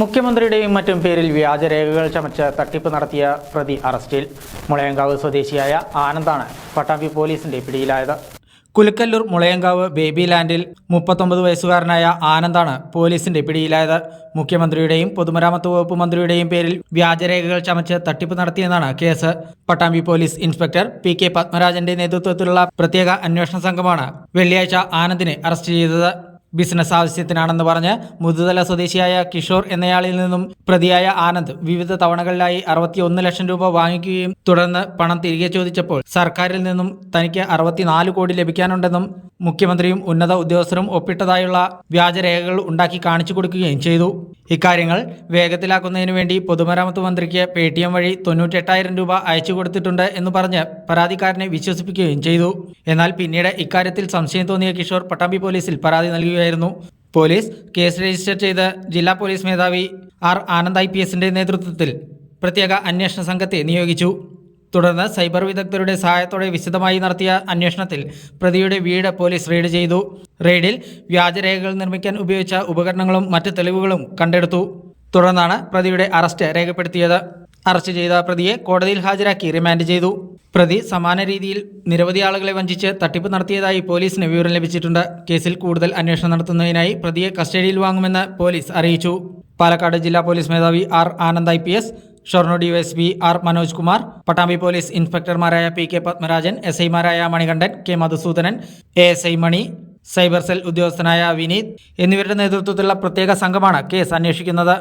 മുഖ്യമന്ത്രിയുടെയും മറ്റും പേരിൽ വ്യാജരേഖകൾ ചമച്ച് തട്ടിപ്പ് നടത്തിയ പ്രതി അറസ്റ്റിൽ മുളയങ്കാവ് സ്വദേശിയായ ആനന്ദാണ് പട്ടാമ്പി പോലീസിന്റെ പിടിയിലായത്. കുലുക്കല്ലൂർ മുളയങ്കാവ് ബേബി ലാൻഡിൽ മുപ്പത്തൊമ്പത് വയസ്സുകാരനായ ആനന്ദാണ് പോലീസിന്റെ പിടിയിലായത്. മുഖ്യമന്ത്രിയുടെയും പൊതുമരാമത്ത് വകുപ്പ് മന്ത്രിയുടെയും പേരിൽ വ്യാജരേഖകൾ ചമച്ച് തട്ടിപ്പ് നടത്തിയെന്നാണ് case. Pattambi police inspector P K പത്മരാജന്റെ നേതൃത്വത്തിലുള്ള പ്രത്യേക അന്വേഷണ സംഘമാണ് വെള്ളിയാഴ്ച ആനന്ദിനെ അറസ്റ്റ് ചെയ്തത്. ബിസിനസ് ആവശ്യത്തിനാണെന്ന് പറഞ്ഞ് മുതുതല സ്വദേശിയായ കിഷോർ എന്നയാളിൽ നിന്നും പ്രതിയായ ആനന്ദ് വിവിധ തവണകളിലായി അറുപത്തിയൊന്ന് ലക്ഷം രൂപ വാങ്ങിക്കുകയും തുടർന്ന് പണം തിരികെ ചോദിച്ചപ്പോൾ സർക്കാരിൽ നിന്നും തനിക്ക് അറുപത്തിനാല് കോടി ലഭിക്കാനുണ്ടെന്നും മുഖ്യമന്ത്രിയും ഉന്നത ഉദ്യോഗസ്ഥരും ഒപ്പിട്ടതായുള്ള വ്യാജരേഖകൾ ഉണ്ടാക്കി കാണിച്ചു കൊടുക്കുകയും ചെയ്തു. ഇക്കാര്യങ്ങൾ വേഗത്തിലാക്കുന്നതിനു വേണ്ടി പൊതുമരാമത്ത് മന്ത്രിക്ക് പേ ടി എം വഴി തൊണ്ണൂറ്റെട്ടായിരം രൂപ അയച്ചു കൊടുത്തിട്ടുണ്ട് എന്ന് പറഞ്ഞ് പരാതിക്കാരനെ വിശ്വസിപ്പിക്കുകയും ചെയ്തു. എന്നാൽ പിന്നീട് ഇക്കാര്യത്തിൽ സംശയം തോന്നിയ കിഷോർ പട്ടാമ്പി പോലീസിൽ പരാതി നൽകുകയായിരുന്നു. പോലീസ് കേസ് രജിസ്റ്റർ ചെയ്ത് ജില്ലാ പോലീസ് മേധാവി ആർ ആനന്ദ് ഐ നേതൃത്വത്തിൽ പ്രത്യേക അന്വേഷണ സംഘത്തെ നിയോഗിച്ചു. തുടർന്ന് സൈബർ വിദഗ്ധരുടെ സഹായത്തോടെ വിശദമായി നടത്തിയ അന്വേഷണത്തിൽ പ്രതിയുടെ വീട് പോലീസ് റെയ്ഡ് ചെയ്തു. റെയ്ഡിൽ വ്യാജരേഖകൾ നിർമ്മിക്കാൻ ഉപയോഗിച്ച ഉപകരണങ്ങളും മറ്റ് തെളിവുകളും കണ്ടെടുത്തു. തുടർന്നാണ് പ്രതിയുടെ അറസ്റ്റ് രേഖപ്പെടുത്തിയത്. അറസ്റ്റ് ചെയ്ത പ്രതിയെ കോടതിയിൽ ഹാജരാക്കി റിമാൻഡ് ചെയ്തു. പ്രതി സമാന രീതിയിൽ നിരവധി ആളുകളെ വഞ്ചിച്ച് തട്ടിപ്പ് നടത്തിയതായി പോലീസിന് വിവരം ലഭിച്ചിട്ടുണ്ട്. കേസിൽ കൂടുതൽ അന്വേഷണം നടത്തുന്നതിനായി പ്രതിയെ കസ്റ്റഡിയിൽ വാങ്ങുമെന്ന് പോലീസ് അറിയിച്ചു. പാലക്കാട് ജില്ലാ പോലീസ് മേധാവി R Anand I Shoranur DYSP R Manoj Kumar Pattambi police ഇൻസ്പെക്ടർമാരായ P K Padmarajan S ഐമാരായ Manikandan K Madhusoodanan A S I Mani cyber cell ഉദ്യോഗസ്ഥനായ വിനീത് എന്നിവരുടെ നേതൃത്വത്തിലുള്ള പ്രത്യേക സംഘമാണ് കേസ് അന്വേഷിക്കുന്നത്.